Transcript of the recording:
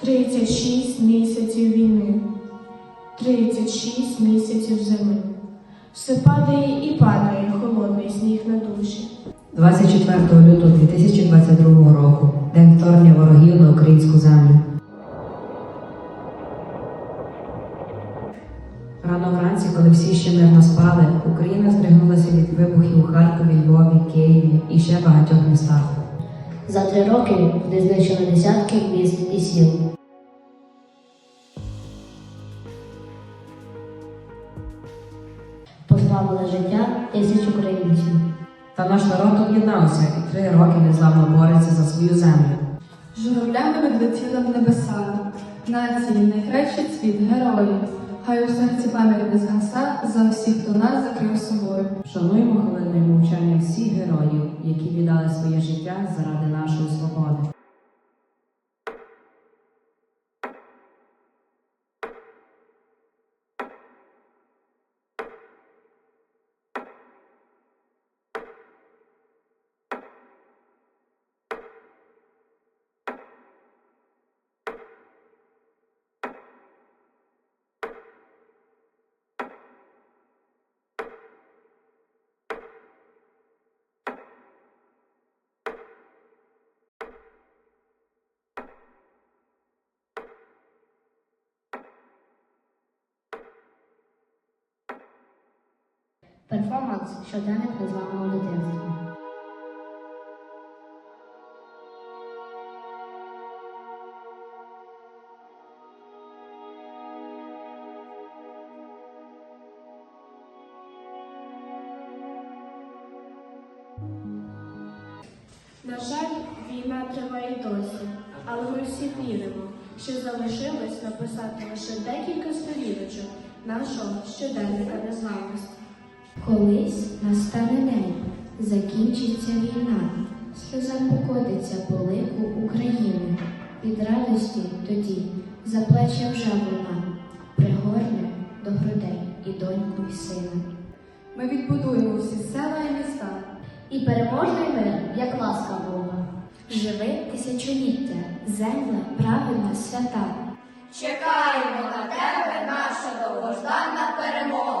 36 місяців війни, 36 місяців зими. Все падає і падає холодний сніг на душі. 24 лютого 2022 року день вторгнення ворогів на українську землю. Рано вранці, коли всі ще мирно спали, Україна здригнулася від вибухів у Харкові, Львові, Києві і ще багатьох містах. За три роки вони знищили десятки міст і сіл. Позбавили життя тисяч українців. Та наш народ об'єднався і три роки незламно бореться за свою землю. Журавлями відлетіли в небеса, нації, найкращий цвіт, герої. Хай у серці пам'ять не згаса всіх, хто нас закрив собою. Шануємо хвилиною мовчання всіх героїв, які віддали своє життя заради нашої свободи. Перформанс щоденник незламного дитинства. На жаль, війна триває досі, але ми всі віримо, що залишилось написати лише декілька сторіночок нашого щоденника незламності. Колись настане день, закінчиться війна, сльоза покотиться по лику України. Від радості тоді заплаче вже вона, пригорне до грудей і доньку й сина. Ми відбудуємо всі села і міста. І переможний мир, як ласка Бога. Живи тисячоліття, земля правильна свята. Чекаємо на тебе, наша довгождана перемога.